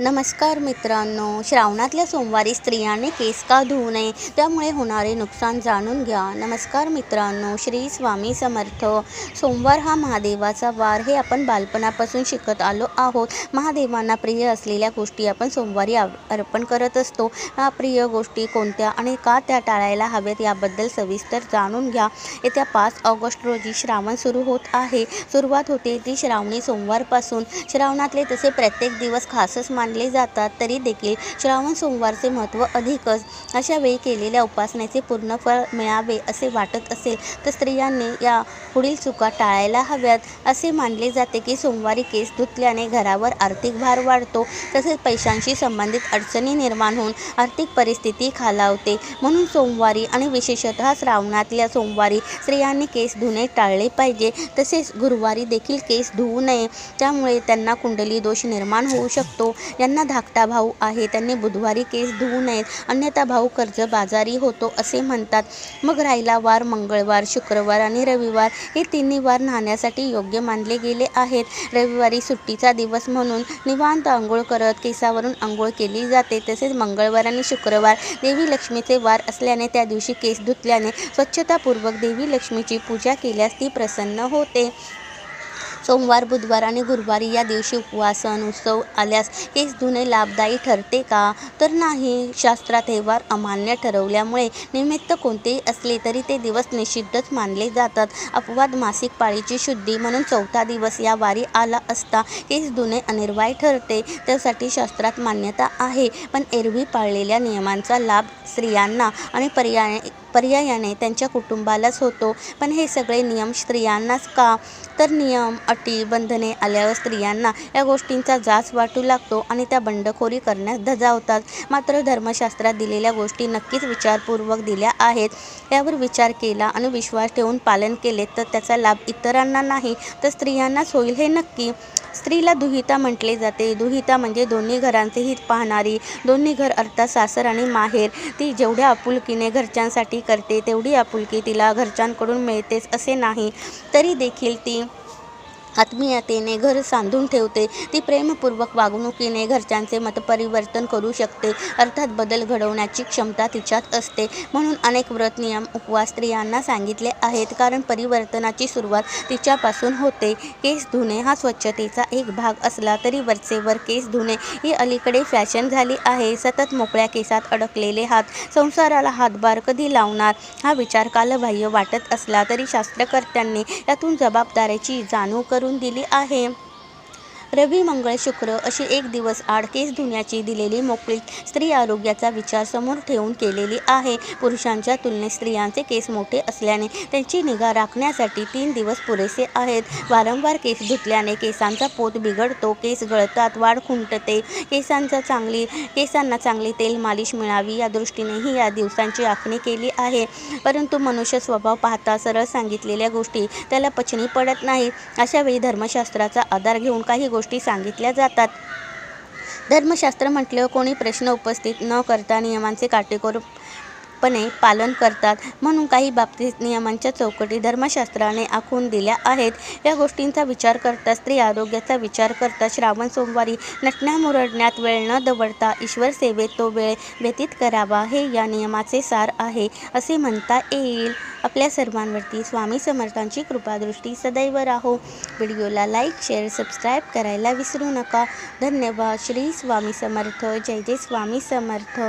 नमस्कार मित्रांनो श्रावणातल्या सोमवारी स्त्रियांनी केस का धुवू नये? त्यामुळे होणारे नुकसान जाणून घ्या. नमस्कार मित्रांनो श्री स्वामी समर्थ. सोमवार हा महादेवाचा वार हे आपण बालपणापासून शिकत आलो आहोत. महादेवांना प्रिय असलेल्या गोष्टी आपण सोमवारी अर्पण करत असतो. ह्या प्रिय गोष्टी कोणत्या आणि का त्या टाळायला हव्यात याबद्दल सविस्तर जाणून घ्या. येत्या पाच ऑगस्ट रोजी श्रावण सुरू होत आहे. सुरुवात होते ती श्रावणी सोमवारपासून. श्रावणातले तसे प्रत्येक दिवस खासच मान मानले जातात तरी देखील श्रावण सोमवारचे महत्त्व अधिकच. अशा वेळी केलेल्या उपासनेचे पूर्ण फळ मिळावे असे वाटत असेल तर स्त्रियांनी या पुढील चुका टाळायला हव्यात. असे मानले जाते की सोमवारी केस धुतल्याने घरावर आर्थिक भार वाढतो तसेच पैशांशी संबंधित अडचणी निर्माण होऊन आर्थिक परिस्थिती खालावते. म्हणून सोमवारी आणि विशेषतः श्रावणातल्या सोमवारी स्त्रियांनी केस धुणे टाळले पाहिजे. तसेच गुरुवारी देखील केस धुवू नये त्यामुळे त्यांना कुंडली दोष निर्माण होऊ शकतो. यांना धाकटा भाऊ आहे. त्यांनी बुधवारी केस धुवू नयेत. अन्यथा भाऊ कर्जबाजारी होतो असे म्हणतात. मग राहिला वार मंगळवार शुक्रवार आणि रविवार हे तिन्ही वार न्हाण्यासाठी योग्य मानले गेले आहेत. रविवारी सुट्टीचा दिवस म्हणून निवांत आंघोळ करत केसावरून आंघोळ केली जाते. तसेच मंगळवार आणि शुक्रवार देवी लक्ष्मीचे वार असल्याने त्या दिवशी केस धुतल्याने स्वच्छतापूर्वक देवी लक्ष्मीची पूजा केल्यास ती प्रसन्न होते. सोमवार बुधवार आणि गुरुवारी या दिवशी उपवासन उत्सव आल्यास केस धुणे लाभदायी ठरते का? तर नाही. शास्त्रात हेवार अमान्य ठरवल्यामुळे निमित्त कोणतेही असले तरी ते दिवस निषिद्धच मानले जातात. अपवाद मासिक पाळीची शुद्धी म्हणून चौथा दिवस या वारी आला असता केस धुणे अनिर्वाय ठरते. त्यासाठी शास्त्रात मान्यता आहे. पण एरवी पाळलेल्या नियमांचा लाभ स्त्रियांना आणि पर्याय पर्यायाने त्यांच्या कुटुंबालाच होतो. पण हे सगळे नियम स्त्रियांनाच का? तर नियम अटी बंधने आल्यावर स्त्रियांना या गोष्टींचा जाच वाटू लागतो आणि त्या बंडखोरी करण्यास धजावतात. मात्र धर्मशास्त्रात दिलेल्या गोष्टी नक्कीच विचारपूर्वक दिल्या आहेत. यावर विचार केला आणि विश्वास ठेवून पालन केले तर त्याचा लाभ इतरांना नाही तर स्त्रियांनाच होईल हे नक्की. स्त्रीला दुहिता म्हटले जाते. दुहिता म्हणजे दोन्ही घरांचे हित पाहणारी. दोन्ही घर अर्थात सासर आणि माहेर. ती जेवढ्या आपुलकीने घरच्यांसाठी करते तेवढी आपुलकी तिला घरच्यांकडून मिळतेच असे नाही. तरी देखील ती आत्मीयतेने घर सांधून ठेवते. ती प्रेमपूर्वक वागणुकीने घरच्यांचे मतपरिवर्तन करू शकते. अर्थात बदल घडवण्याची क्षमता तिच्यात असते. म्हणून अनेक व्रत नियम उपवास स्त्रियांना सांगितले आहेत. कारण परिवर्तनाची सुरुवात तिच्यापासून होते. केस धुणे हा स्वच्छतेचा एक भाग असला तरी वरचेवर केस धुणे ही अलीकडे फॅशन झाली आहे. सतत मोकळ्या केसात अडकलेले हात संसाराला हातभार कधी लावणार? हा विचार कालबाह्य वाटत असला तरी शास्त्रकर्त्यांनी यातून जबाबदारीची जाणीव करून दिली आहे. रवी मंगळ शुक्र अशी एक दिवस आड केस धुण्याची दिलेली मोकळीक स्त्री आरोग्याचा विचार समोर ठेवून केलेली आहे. पुरुषांच्या तुलनेत स्त्रियांचे केस मोठे असल्याने त्यांची निगा राखण्यासाठी तीन दिवस पुरेसे आहेत. वारंवार केस धुतल्याने केसांचा पोत बिघडतो केस गळतात वाढ खुंटते. केसांचा चांगली केसांना चांगली तेल मालिश मिळावी या दृष्टीनेही या दिवसांची आखणी केली आहे. परंतु मनुष्य स्वभाव पाहता सरळ सांगितलेल्या गोष्टी त्याला पचनी पडत नाही अशावेळी धर्मशास्त्राचा आधार घेऊन काही गोष्टी गोष्टी सांगितल्या जातात. धर्मशास्त्र म्हटल्यावर कोणी प्रश्न उपस्थित न करता नियमांचे काटेकोर पणे पालन करतात. म्हणून काही बाबतीत नियमांच्या चौकटी धर्मशास्त्राने आखून दिल्या आहेत. या गोष्टींचा विचार करता स्त्री आरोग्याचा विचार करता श्रावण सोमवारी नटण्या मुरडण्यात वेळ न दवडता ईश्वर सेवेत तो वेळ व्यतीत करावा हे या नियमाचे सार आहे असे म्हणता येईल. आपल्या सर्वांवरती स्वामी समर्थांची कृपादृष्टी सदैव राहो. व्हिडिओला लाईक शेअर सबस्क्राईब करायला विसरू नका. धन्यवाद. श्री स्वामी समर्थ. जय जय स्वामी समर्थ.